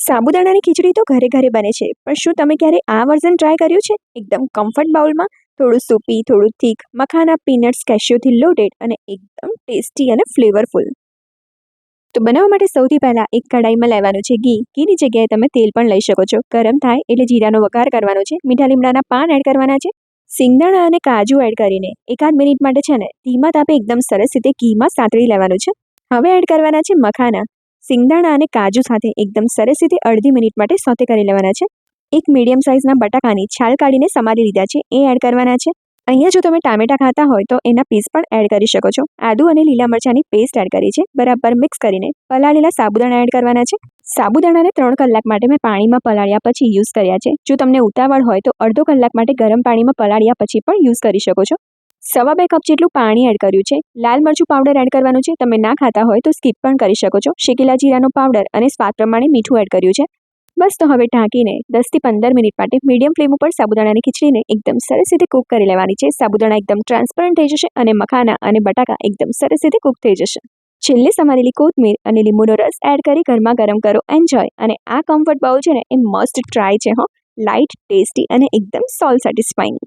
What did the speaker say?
સાબુદાણાની ખીચડી તો ઘરે ઘરે બને છે. પણ શું તમે ક્યારે આ વર્ઝન ટ્રાય કર્યું છે? એકદમ કમ્ફર્ટ બાઉલમાં થોડું સૂપી થોડું થીક મખાના પીનટ્સ કેશ્યુથી લોડેડ અને એકદમ ટેસ્ટી અને ફ્લેવરફુલ તો બનાવવા માટે સૌથી પહેલાં એક કઢાઈમાં લેવાનું છે ઘી. ઘીની જગ્યાએ તમે તેલ પણ લઈ શકો છો. ગરમ થાય એટલે જીરાનો વઘાર કરવાનો છે. મીઠા લીમડાના પાન એડ કરવાના છે. સિંગદાણા અને કાજુ એડ કરીને એકાદ મિનિટ માટે છે ને, ધીમા તાપે એકદમ સરસ રીતે ઘીમાં સાંતળી લેવાનું છે. હવે એડ કરવાના છે મખાના. સિંગદાણા અને કાજુ સાથે એકદમ સરસ રીતે અડધી મિનિટ માટે સોતે કરી લેવાના છે. એક મીડિયમ સાઇઝના બટાકાની છાલ કાઢીને સમારી લીધા છે. એ એડ કરવાના છે. અહીંયા જો તમે ટામેટા ખાતા હોય તો એના પીસ પણ એડ કરી શકો છો. આદુ અને લીલા મરચાંની પેસ્ટ એડ કરી છે. બરાબર મિક્સ કરીને પલાળેલા સાબુદાણા એડ કરવાના છે. સાબુદાણાને ત્રણ કલાક માટે મેં પાણીમાં પલાળ્યા પછી યુઝ કર્યા છે. જો તમને ઉતાવળ હોય તો અડધો કલાક માટે ગરમ પાણીમાં પલાળ્યા પછી પણ યુઝ કરી શકો છો. સવા બે કપ જેટલું પાણી એડ કર્યું છે. લાલ મરચું પાવડર એડ કરવાનું છે. તમે ના ખાતા હોય તો સ્કીપ પણ કરી શકો છો. શેકેલા જીરાનો પાવડર અને સ્વાદ પ્રમાણે મીઠું એડ કર્યું છે. બસ તો હવે ઢાંકીને દસથી પંદર મિનિટ માટે મીડિયમ ફ્લેમ ઉપર સાબુદાણાની ખીચડીને એકદમ સરસ રીતે કૂક કરી લેવાની છે. સાબુદાણા એકદમ ટ્રાન્સપરન્ટ થઈ જશે અને મખાના અને બટાકા એકદમ સરસ રીતે કૂક થઈ જશે. છેલ્લે સમારેલી કોથમીર અને લીંબુનો રસ એડ કરી ગરમા ગરમ કરો. એન્જોય! અને આ કમ્ફર્ટ બાઉલ છે ને એ મસ્ટ ટ્રાય છે હો. લાઇટ ટેસ્ટી અને એકદમ સોલ સેટિસ્ફાઈંગ.